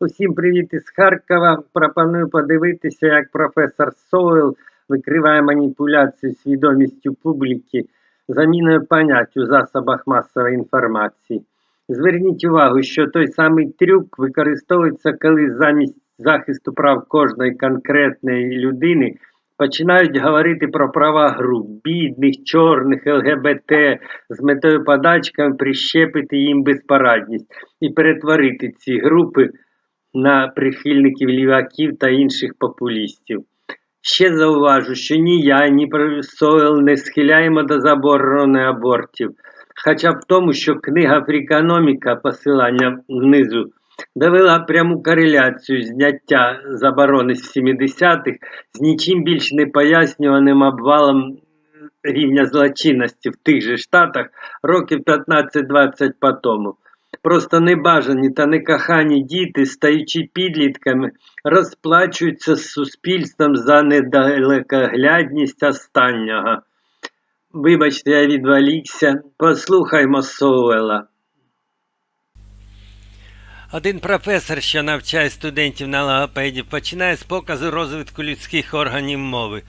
Усім привіт із Харкова. Пропоную подивитися, як професор Сойл викриває маніпуляцію свідомістю публіки заміною понять у засобах масової інформації. Зверніть увагу, що той самий трюк використовується, коли замість захисту прав кожної конкретної людини починають говорити про права груп, бідних, чорних, ЛГБТ з метою подачками прищепити їм безпорадність і перетворити ці групи на прихильників ліваків та інших популістів. Ще зауважу, що ні я, ні Сойл не схиляємо до заборони абортів. Хоча б тому, що книга Фрікономіка, посилання внизу, довела пряму кореляцію зняття заборони з 70-х з нічим більш не пояснюваним обвалом рівня злочинності в тих же штатах років 15-20 по тому. Просто небажані та некохані діти, стаючи підлітками, розплачуються з суспільством за недалекоглядність останнього. Вибачте, я відволікся. Послухаймо Соуела. Один професор, що навчає студентів на логопеді, починає з показу розвитку людських органів мови.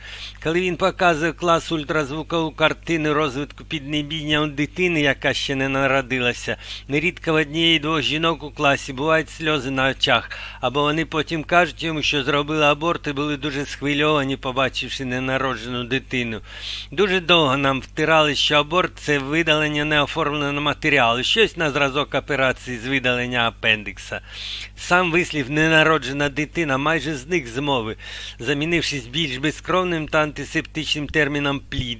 Коли він показує клас ультразвукову картину розвитку піднебіння у дитини, яка ще не народилася, нерідко в однієї двох жінок у класі бувають сльози на очах, або вони потім кажуть йому, що зробили аборт і були дуже схвильовані, побачивши ненароджену дитину. Дуже довго нам втирали, що аборт це видалення неоформленого матеріалу, щось на зразок операції з видалення апендикса. Сам вислів ненароджена дитина майже зник з мови, замінившись більш безкровним та антисептичним терміном плід.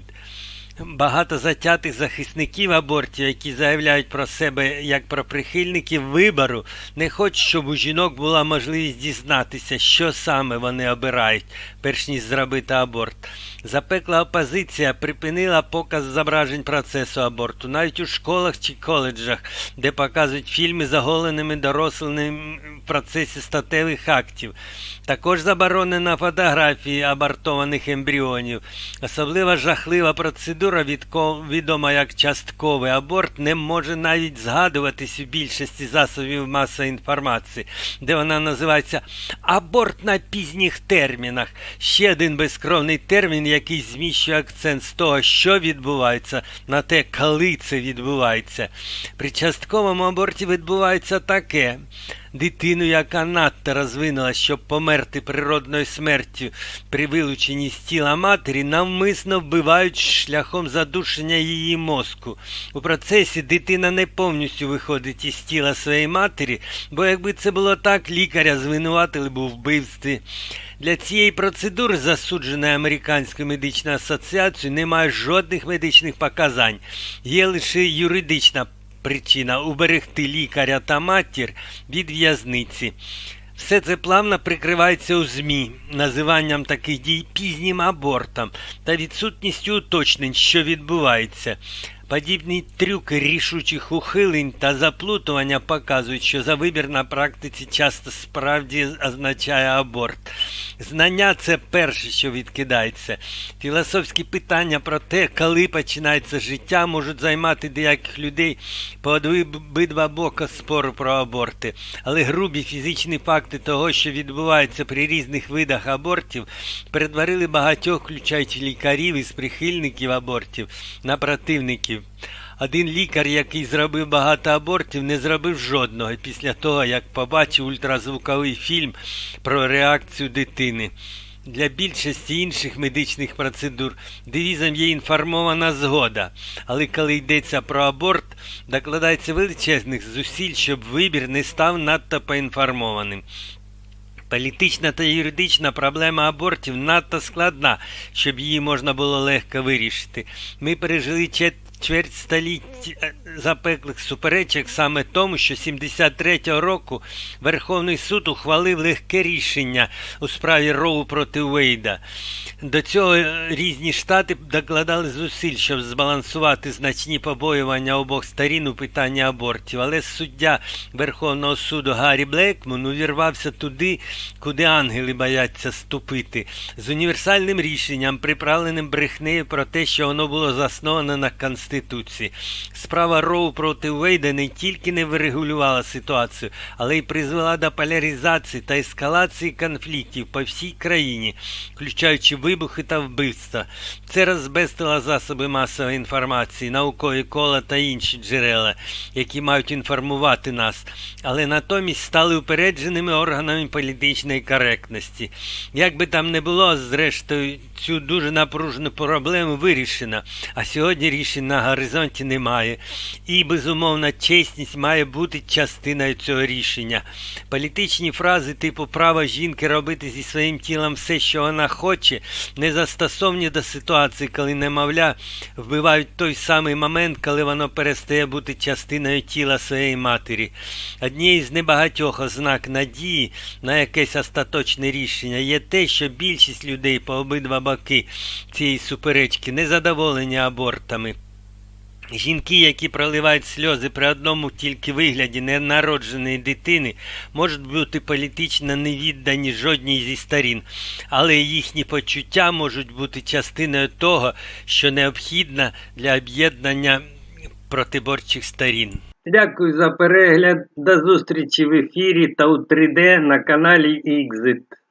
Багато затятих захисників абортів, які заявляють про себе як про прихильників вибору, не хочуть, щоб у жінок була можливість дізнатися, що саме вони обирають, перш ніж зробити аборт. Запекла опозиція припинила показ зображень процесу аборту, навіть у школах чи коледжах, де показують фільми з оголеними дорослими в процесі статевих актів. Також заборонена фотографії абортованих ембріонів. Особливо жахлива процедура, відома як частковий аборт, не може навіть згадуватись у більшості засобів масової інформації, де вона називається аборт на пізніх термінах. Ще один безкровний термін, який зміщує акцент з того, що відбувається, на те, коли це відбувається. При частковому аборті відбувається таке. Дитину, яка надто розвинула, щоб померти природною смертю при вилученні з тіла матері, навмисно вбивають шляхом задушення її мозку. У процесі дитина не повністю виходить із тіла своєї матері, бо якби це було так, лікаря звинуватили б у вбивстві. Для цієї процедури, засудженої Американською медичною асоціацією, немає жодних медичних показань. Є лише юридична причина уберегти лікаря та матір від в'язниці. Все це плавно прикривається у ЗМІ, називанням таких дій пізнім абортом та відсутністю уточнень, що відбувається. Подібні трюки рішучих ухилень та заплутування показують, що за вибір на практиці часто справді означає аборт. Знання це перше, що відкидається. Філософські питання про те, коли починається життя, можуть займати деяких людей по обидва бока спору про аборти. Але грубі фізичні факти того, що відбувається при різних видах абортів, перетворили багатьох, включаючи лікарів із прихильників абортів, на противників. Один лікар, який зробив багато абортів, не зробив жодного після того, як побачив ультразвуковий фільм про реакцію дитини. Для більшості інших медичних процедур девізом є інформована згода, але коли йдеться про аборт, докладається величезних зусиль, щоб вибір не став надто поінформованим. Політична та юридична проблема абортів надто складна, щоб її можна було легко вирішити. Ми пережили чверть століть запеклих суперечок саме тому, що 73-го року Верховний суд ухвалив легке рішення у справі Роу проти Уейда. До цього різні штати докладали зусиль, щоб збалансувати значні побоювання обох сторін у питанні абортів. Але суддя Верховного суду Гаррі Блекман увірвався туди, куди ангели бояться ступити, з універсальним рішенням, приправленим брехнею про те, що воно було засноване на Конституції. Справа Роу проти Уейда не тільки не врегулювала ситуацію, але й призвела до поляризації та ескалації конфліктів по всій країні, включаючи вибухи та вбивства. Це розбестило засоби масової інформації, наукові кола та інші джерела, які мають інформувати нас, але натомість стали упередженими органами політичної коректності. Як би там не було, зрештою, цю дуже напружену проблему вирішено, а сьогодні рішень на горизонті немає. І, безумовно, чесність має бути частиною цього рішення. Політичні фрази типу право жінки робити зі своїм тілом все, що вона хоче, не застосовні до ситуації, коли немовля вбивають той самий момент, коли воно перестає бути частиною тіла своєї матері. Однією з небагатьох ознак надії на якесь остаточне рішення є те, що більшість людей по обидва боки цієї суперечки незадоволені абортами. Жінки, які проливають сльози при одному тільки вигляді ненародженої дитини, можуть бути політично невіддані жодній зі сторін, але їхні почуття можуть бути частиною того, що необхідно для об'єднання протиборчих сторін. Дякую за перегляд. До зустрічі в ефірі та у 3D на каналі XIT.